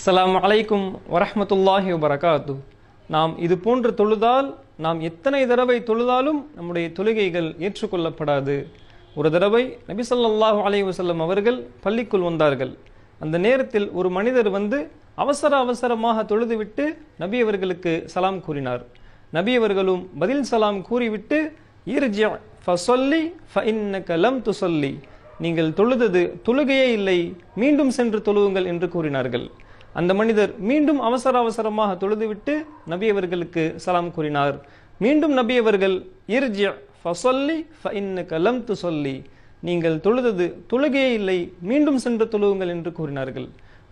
அஸ்லாம் அலைக்கும் வரஹ்மத்துல்லாஹி வபரகாத்து நாம் இது போன்று தொழுதால் நாம் எத்தனை தடவை தொழுதாலும் நம்முடைய தொழுகைகள் ஏற்றுக்கொள்ளப்படாது. ஒரு தடவை நபி ஸல்லல்லாஹு அலைஹி அவர்கள் பள்ளிக்குள் வந்தார்கள். அந்த நேரத்தில் ஒரு மனிதர் வந்து அவசர அவசரமாக தொழுதுவிட்டு நபி அவர்களுக்கு சலாம் கூறினார். நபி அவர்களும் பதில் சலாம் கூறிவிட்டு இர்ஜி ஃபசொல்லி ஃபஇன்னக லம் துசொல்லி. நீங்கள் தொழுதது தொழுகையே இல்லை மீண்டும் சென்று தொழுவுங்கள் என்று கூறினார்கள். அந்த மனிதர் மீண்டும் அவசர அவசரமாக தொழுதுவிட்டு நபி அவர்களுக்கு சலாம் கூறினார். மீண்டும் நபி அவர்கள் இர்ஜி ஃபஸல்லி ஃபஇன்னக லம் சொல்லி நீங்கள் தொழுதது தொழுகையே இல்லை மீண்டும் சென்று தொழுவுங்கள் என்று கூறினார்கள்.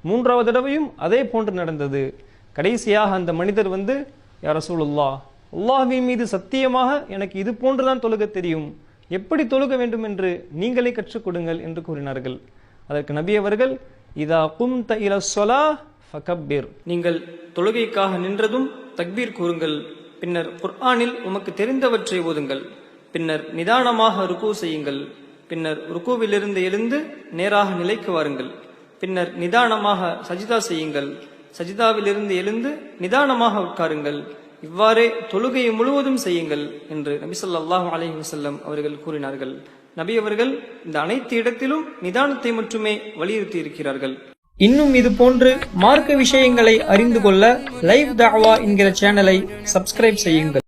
மூன்றாவது தடவையும் அதே போன்று நடந்தது. கடைசியாக அந்த மனிதர் வந்து யா ரசூலுல்லாஹ் அல்லாஹ்வின் மீது சத்தியமாக எனக்கு இது போன்றுதான் தொழுக தெரியும். எப்படி தொழுக வேண்டும் என்று நீங்களே கற்றுக் கொடுங்கள் என்று கூறினார்கள். அதற்கு நபி அவர்கள் இதா கும்த இல சொலா ஃபகப்பீர். நீங்கள் தொழுகைக்காக நின்றதும் தக்பீர் கூறுங்கள். பின்னர் குர்ஆனில் உமக்கு தெரிந்தவற்றை ஓதுங்கள். பின்னர் நிதானமாக ருக்கு செய்யுங்கள். பின்னர் ருக்குவிலிருந்து எழுந்து நேராக நிலைக்கு வாருங்கள். பின்னர் நிதானமாக சஜிதா செய்யுங்கள். சஜிதாவிலிருந்து எழுந்து நிதானமாக உட்காருங்கள். இவ்வாறே தொழுகையை முழுவதும் செய்யுங்கள் என்று நபிசல்லாஹு அலஹி வசல்லம் அவர்கள் கூறினார்கள். நபி அவர்கள் இந்த அனைத்து இடத்திலும் நிதானத்தை மட்டுமே வலியுறுத்தி இருக்கிறார்கள் இன்னும் இது போன்று மார்க்க விஷயங்களை அறிந்து கொள்ள லைவ் தாவா என்கிற சேனலை சப்ஸ்கிரைப் செய்யுங்கள்.